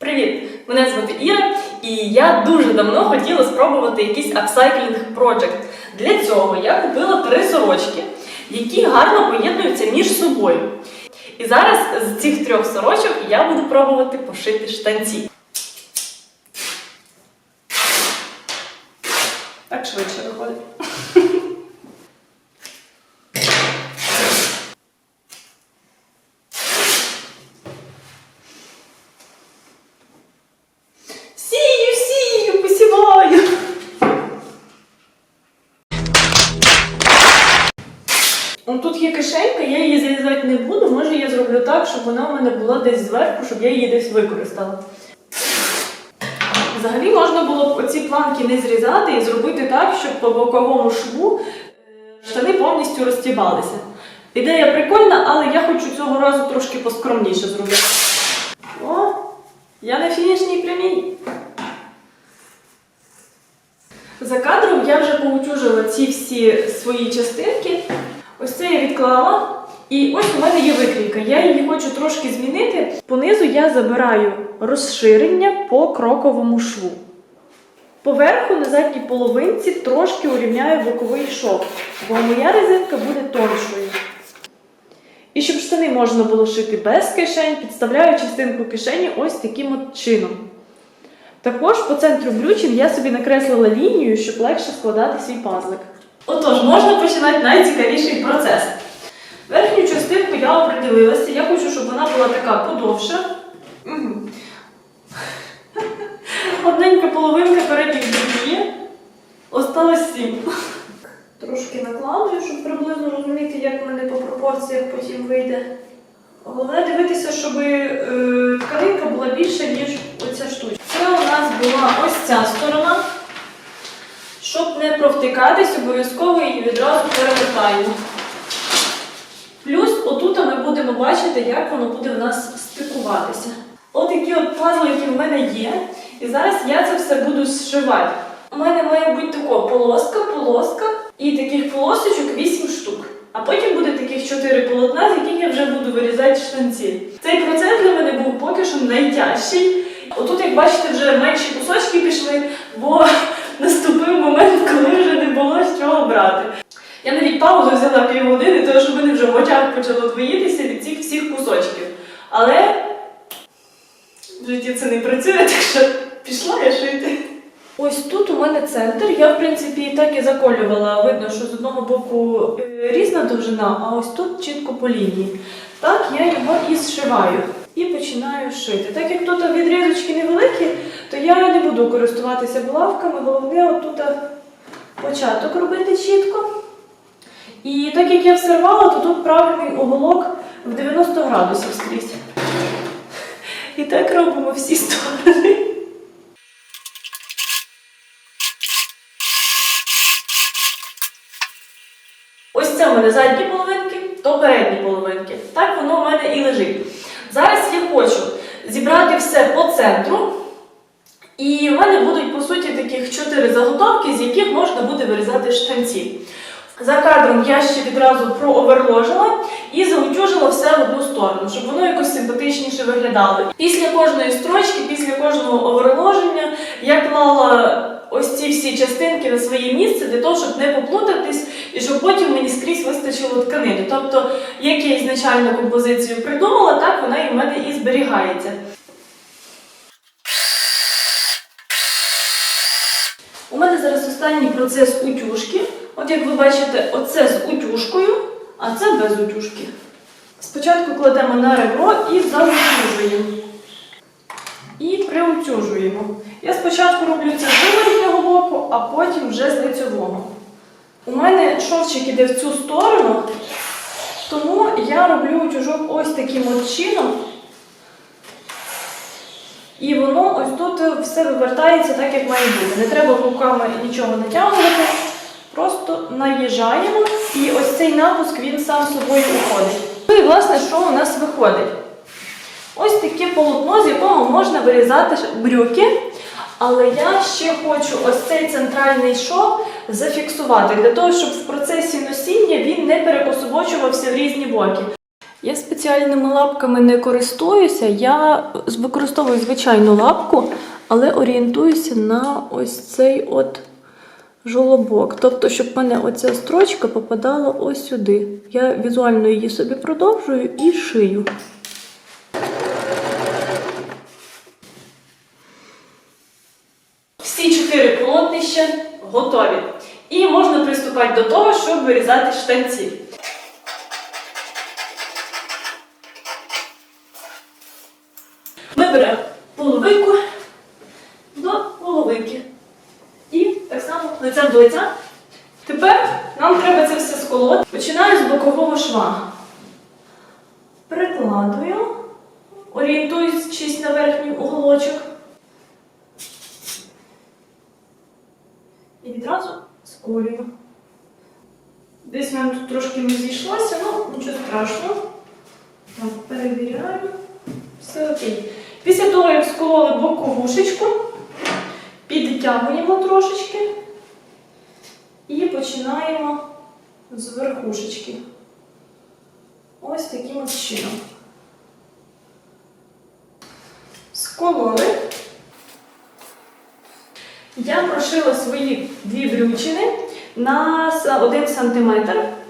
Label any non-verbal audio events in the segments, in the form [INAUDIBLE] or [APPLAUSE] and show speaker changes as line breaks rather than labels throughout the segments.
Привіт! Мене звати Іра, і я дуже давно хотіла спробувати якийсь апсайклінг проджект. Для цього я купила три сорочки, які гарно поєднуються між собою. І зараз з цих трьох сорочок я буду пробувати пошити штанці. Так швидше виходить. Сію, сію, посіваю. Ну, Тут є кишенька, я її зрізати не буду. Може я зроблю так, щоб вона у мене була десь зверху, щоб я її десь використала. Взагалі можна було б оці планки не зрізати і зробити так, щоб по боковому шву е, штани повністю розтібалися. Ідея прикольна, але я хочу цього разу трошки поскромніше зробити. О, я на фінішній прямій. За кадром я вже поутюжила ці всі свої частинки. Ось це я відклала. І ось у мене є викрійка. Я її хочу трошки змінити. Понизу я забираю розширення по кроковому шву. Поверху на задній половинці трошки урівняю боковий шов, бо моя резинка буде тоншою. І щоб штани можна було шити без кишень, підставляю частинку кишені ось таким от чином. Також по центру брючин я собі накреслила лінію, щоб легше складати свій пазлик. Отож, можна починати найцікавіший процес. Верхню частинку я оприділилася, я хочу, щоб вона була така подовша. Одненька половинка передніх є. Осталось сім. Трошки накладую, щоб приблизно розуміти, як в мене по пропорціях потім вийде. Головне дивитися, щоб е, тканинка була більша, ніж оця штучка. Це у нас була ось ця сторона. Щоб не провтикатись, обов'язково її відразу перевертаємо. Плюс отут ми будемо бачити, як воно буде в нас стикуватися. От такі от пазлики в мене є. І зараз я це все буду зшивати. У мене має бути тако полоска, полоска і таких полосочок 8 штук. А потім буде таких 4 полотна, з яких я вже буду вирізати штанці. Цей процес для мене був поки що найтяжчий. Отут, як бачите, вже менші кусочки пішли, бо наступив момент, коли вже не було з чого брати. Я навіть паузу взяла півгодини, тому що в мене вже в очах почало двоїтися від цих всіх кусочків. Але в житті це не працює, [LAUGHS] так що пішла я шити. Ось тут у мене центр. Я, в принципі, і так і заколювала. Видно, що з одного боку е, різна довжина, а ось тут чітко по лінії. Так, я його і зшиваю. І починаю шити. Так як тут відрізочки невеликі, то я не буду користуватися булавками. Головне отут початок робити чітко. І так як я все рвала, то тут правильний уголок в 90 градусів скрізь. І так робимо всі сторони. Ось це в мене задні половинки, то передні половинки. Так воно в мене і лежить. Зараз я хочу зібрати все по центру. І в мене будуть, по суті, таких чотири заготовки, з яких можна буде вирізати штанці. За кадром я ще відразу прооверложила і заутюжила все в одну сторону, щоб воно якось симпатичніше виглядало. Після кожної строчки, після кожного оверложення я клала ось ці всі частинки на своє місце для того, щоб не поплутатись і щоб потім мені скрізь вистачило тканини. Тобто, як я ізначально композицію придумала, так вона і в мене і зберігається. У мене зараз останній процес утюжки. От як ви бачите, оце з утюжкою, а це без утюжки. Спочатку кладемо на ребро і заутюжуємо. І приутюжуємо. Я спочатку роблю це з виворітнього боку, а потім вже з лицьового. У мене шовчик іде в цю сторону, тому я роблю утюжок ось таким от чином. І воно ось тут все вивертається так, як має бути. Не треба руками нічого натягувати. Просто наїжджаємо, і ось цей напуск він сам собою уходить. Ну і власне, що у нас виходить? Ось таке полотно, з якого можна вирізати брюки. Але я ще хочу ось цей центральний шов зафіксувати для того, щоб в процесі носіння він не перекособочувався в різні боки. Я спеціальними лапками не користуюся, я використовую звичайну лапку, але орієнтуюся на ось цей от жолобок. Тобто, щоб в мене оця строчка попадала ось сюди. Я візуально її собі продовжую і шию. Всі чотири полотнища готові. І можна приступати до того, щоб вирізати штанці. Ми беремо половинку до половинки. І так само лицем до лиця. Тепер нам треба це все сколоти. Починаю з бокового шва. Прикладую, орієнтуючись на верхній уголочок. І відразу сколюю. Десь мене тут трошки не зійшлося, ну нічого страшного. Так, перевіряю. Все окей. Після того, як скололи боковушечку, підтягуємо трошечки і починаємо з верхушечки. Ось таким от чином. Скололи. Я прошила свої дві брючини на 1 см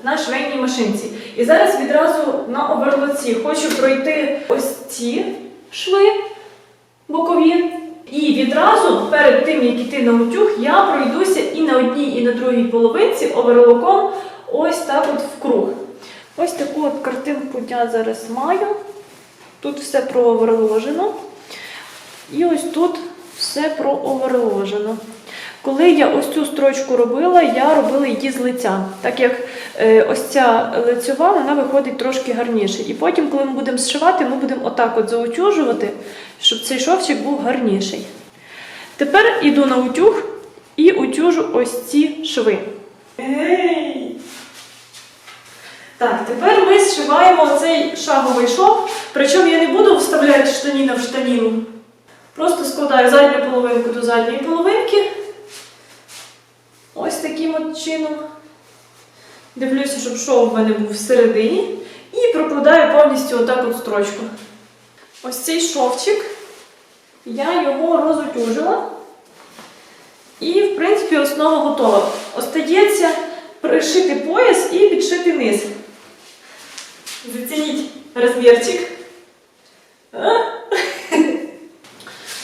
на швейній машинці. І зараз відразу на оверлоці хочу пройти ось ці шви бокові. І відразу перед тим, як іти на утюг, я пройдуся і на одній, і на другій половинці оверлоком ось так от вкруг. Ось таку от картинку я зараз маю. Тут все прооверложено. І ось тут все прооверложено. Коли я ось цю строчку робила, я робила її з лиця, так як е, ось ця лицьова, вона виходить трошки гарніше. І потім, коли ми будемо зшивати, ми будемо отак от заутюжувати, щоб цей шовчик був гарніший. Тепер іду на утюг і утюжу ось ці шви. Ей! Так, тепер ми зшиваємо цей шаговий шов, причому я не буду вставляти штаніна в штаніну. Просто складаю задню половинку до задньої половинки. Ось таким от чином. Дивлюся, щоб шов в мене був всередині. І прокладаю повністю отак от строчку. Ось цей шовчик. Я його розутюжила. І, в принципі, основа готова. Остається пришити пояс і підшити низ. Зацініть розмірчик. А?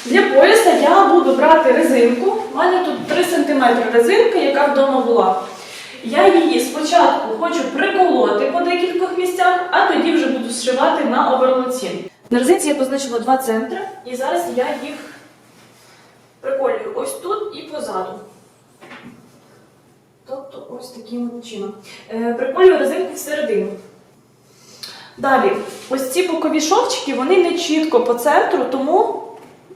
Для пояса я буду брати резинку. У мене тут 3 см резинка, яка вдома була. Я її спочатку хочу приколоти по декількох місцях, а тоді вже буду зшивати на оверлоці. На резинці я позначила 2 центри, і зараз я їх приколюю ось тут і позаду. Тобто ось таким чином. Е, приколюю резинку всередину. Далі, ось ці бокові шовчики, вони не чітко по центру, тому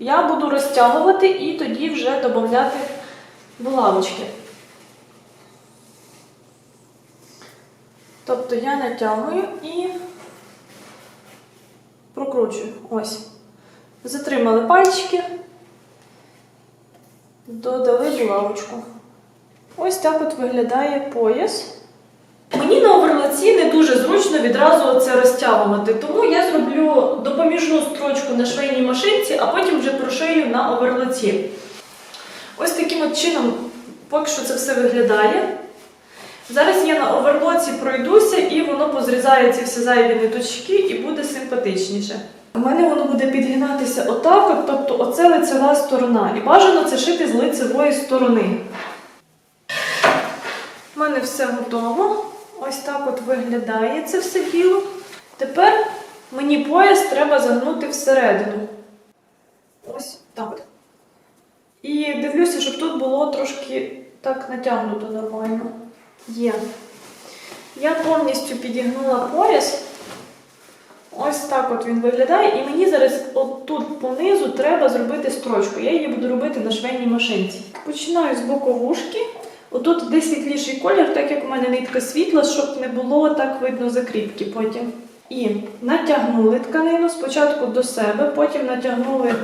я буду розтягувати і тоді вже додати булавочки. Тобто я натягую і прокручую. Ось. Затримали пальчики, додали булавочку. Ось так от виглядає пояс. Мені на оверлоці не дуже зручно відразу це розтягувати, тому я зроблю допоміжну строчку на швейній машинці, а потім вже прошию на оверлоці. Ось таким от чином поки що це все виглядає. Зараз я на оверлоці пройдуся і воно позрізає ці всі зайві ниточки і буде симпатичніше. У мене воно буде підгинатися отак, от, тобто оце лицева сторона. І бажано це шити з лицевої сторони. У мене все готово. Ось так от виглядає це все діло. Тепер мені пояс треба загнути всередину. Ось так. І дивлюся, щоб тут було трошки так натягнуто нормально. Є. Я повністю підігнула пояс. Ось так от він виглядає. І мені зараз отут понизу треба зробити строчку. Я її буду робити на швейній машинці. Починаю з боковушки. Отут десь світліший колір, так як у мене нитка світла, щоб не було так видно закріпки потім. І натягнули тканину спочатку до себе, потім натягнули,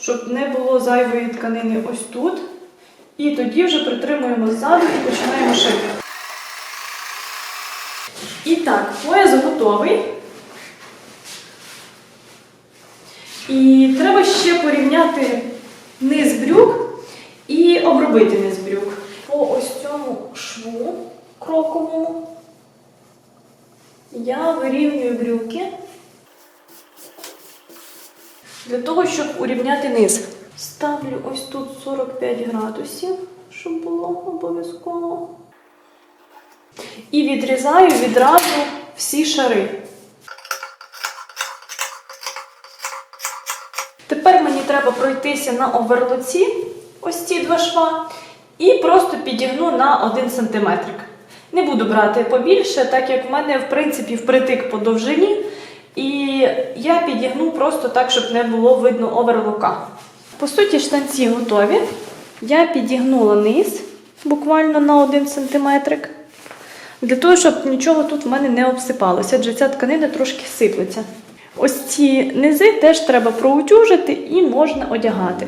щоб не було зайвої тканини ось тут. І тоді вже притримуємо ззаду і починаємо шити. І так, пояс готовий. І треба ще порівняти низ брюк і обробити низ брюк. По ось цьому шву кроковому я вирівнюю брюки для того, щоб урівняти низ. Ставлю ось тут 45 градусів, щоб було обов'язково. І відрізаю відразу всі шари. Тепер мені треба пройтися на оверлоці, ось ці два шва, і просто підігну на 1 см. Не буду брати побільше, так як в мене, в принципі, впритик по довжині. І я підігну просто так, щоб не було видно оверлока. По суті, штанці готові. Я підігнула низ буквально на 1 см. Для того, щоб нічого тут в мене не обсипалося, адже ця тканина трошки сиплеться. Ось ці низи теж треба проутюжити і можна одягати.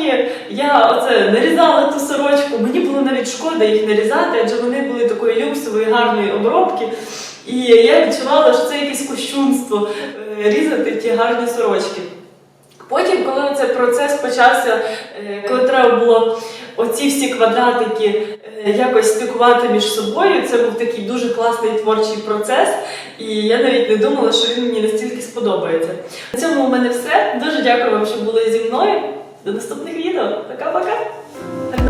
Поки я оце нарізала ту сорочку, мені було навіть шкода їх нарізати, адже вони були такої люксової гарної обробки. І я відчувала, що це якесь кощунство е, різати ті гарні сорочки. Потім, коли цей процес почався, е, коли треба було оці всі квадратики е, якось стикувати між собою, це був такий дуже класний творчий процес, і я навіть не думала, що він мені настільки сподобається. На цьому у мене все. Дуже дякую вам, що були зі мною. До наступних відео. Пока-пока!